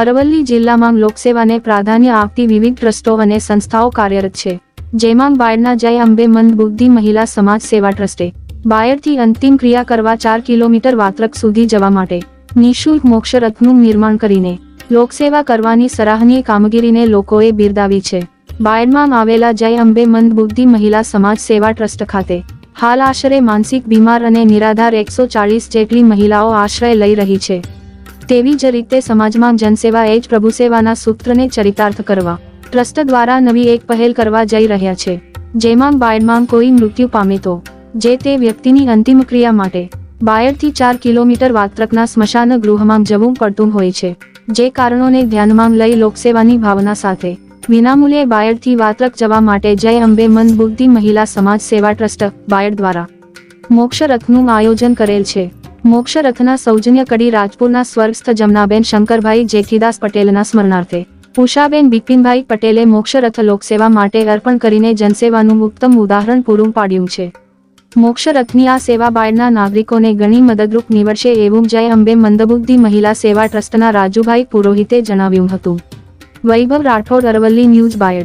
અરવલ્લી જિલ્લામાં લોકસેવાને પ્રાધાન્ય આપતી વિવિધ ટ્રસ્ટો અને સંસ્થાઓ કાર્યરત છે. જેમાં બાયડના જય અંબે મંદ બુદ્ધિ મહિલા સમાજ સેવા ટ્રસ્ટે, બાયડથી અંતિમ ક્રિયા કરવા ચાર કિલોમીટર વાત્રક સુધી જવા માટે, નિઃશુલ્ક મોક્ષરથનું નિર્માણ કરીને, લોકસેવા કરવાની સરાહનીય કામગીરીને લોકોએ બિરદાવી છે. બાયડમાં આવેલા જય અંબે મંદ બુદ્ધિ મહિલા સમાજ સેવા ટ્રસ્ટ ખાતે, હાલ આશરે માનસિક બીમાર અને નિરાધાર એકસો ચાલીસ જેટલી મહિલાઓ આશ્રય લઈ રહી છે. તેવી જ રીતે સમાજમાં જનસેવા એ જ પ્રભુસેવાના સૂત્રને ચરિતાર્થ કરવા. ટ્રસ્ટ દ્વારા નવી એક પહેલ કરવા જઈ રહ્યા છે. જેમાં બાયડમાં કોઈ મૃત્યુ પામે તો, જે તે વ્યક્તિની અંતિમ ક્રિયા માટે, બાયડથી ચાર કિલોમીટર વાત્રકના સ્મશાન ગૃહમાં જવું પડતું હોય છે. જે કારણોને ધ્યાનમાં લઈ લોકસેવાની ભાવના સાથે, વિનામૂલ્યે બાયડથી વાત્રક જવા માટે જય અંબે મન બુદ્ધિ મહિલા સમાજ સેવા ટ્રસ્ટ, બાયડ દ્વારા. મોક્ષ રથનું આયોજન કરેલ છે. મોક્ષ રથના સૌજન્ય કડી રાજપુરના સ્વર્ગસ્થ જમનાબેન શંકરભાઈ જેઠીદાસ પટેલના સ્મરણાર્થે. ઉષાબેન બિપિનભાઈ પટેલે મોક્ષરથ લોકસેવા માટે અર્પણ કરીને જનસેવાનું ઉત્તમ ઉદાહરણ પૂરું પાડ્યું છે. મોક્ષરથની આ સેવા બાયડના નાગરિકોને ઘણી મદદરૂપ નીવડશે એવું જય અંબે મંદબુદ્ધિ મહિલા સેવા ટ્રસ્ટના રાજુભાઈ પુરોહિતે જણાવ્યું હતું. વૈભવ રાઠોડ અરવલ્લી ન્યૂઝ બાયડ.